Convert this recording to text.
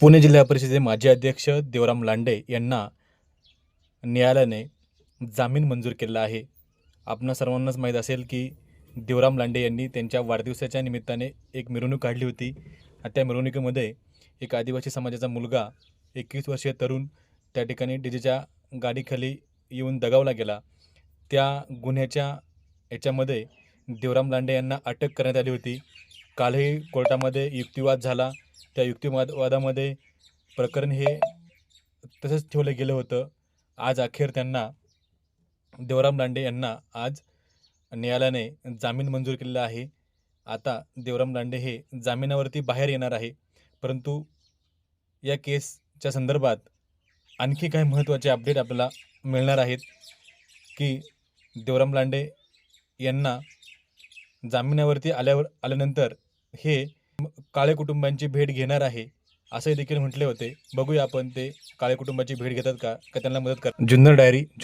पुणे जिल्हा परिषदेचे माजी अध्यक्ष देवराम लांडे यांना न्यायालयाने जामीन मंजूर केला आहे. आपणा सर्वांनाच माहीत असेल की देवराम लांडे यांनी त्यांच्या वाढदिवसाच्या निमित्ताने एक मिरवणूक काढली होती. आणि त्या मिरवणुकीमध्ये एक आदिवासी समाजाचा मुलगा एकवीस वर्षीय तरुण त्या ठिकाणी डीजेच्या गाडीखाली येऊन दगावला गेला. त्या गुन्ह्याच्या याच्यामध्ये देवराम लांडे यांना अटक करण्यात आली होती. कालही कोर्टामध्ये युक्तिवाद झाला. त्या युक्तिवाद वादामध्ये प्रकरण हे तसंच ठेवलं गेलं होतं. आज अखेर त्यांना देवराम लांडे यांना आज न्यायालयाने जामीन मंजूर केलेला आहे. आता देवराम लांडे हे जामिनावरती बाहेर येणार आहे. परंतु या केसच्या संदर्भात आणखी काही महत्त्वाचे अपडेट आपल्याला मिळणार आहेत की देवराम लांडे यांना जामिनावरती आल्यावर आल्यानंतर हे काळे कुटुंबांची भेट घेणार आहे असे देखील म्हटले होते. बघूया आपण ते काळे कुटुंबाची भेट घेतात का का त्यांना मदत कर जुन्नर डायरी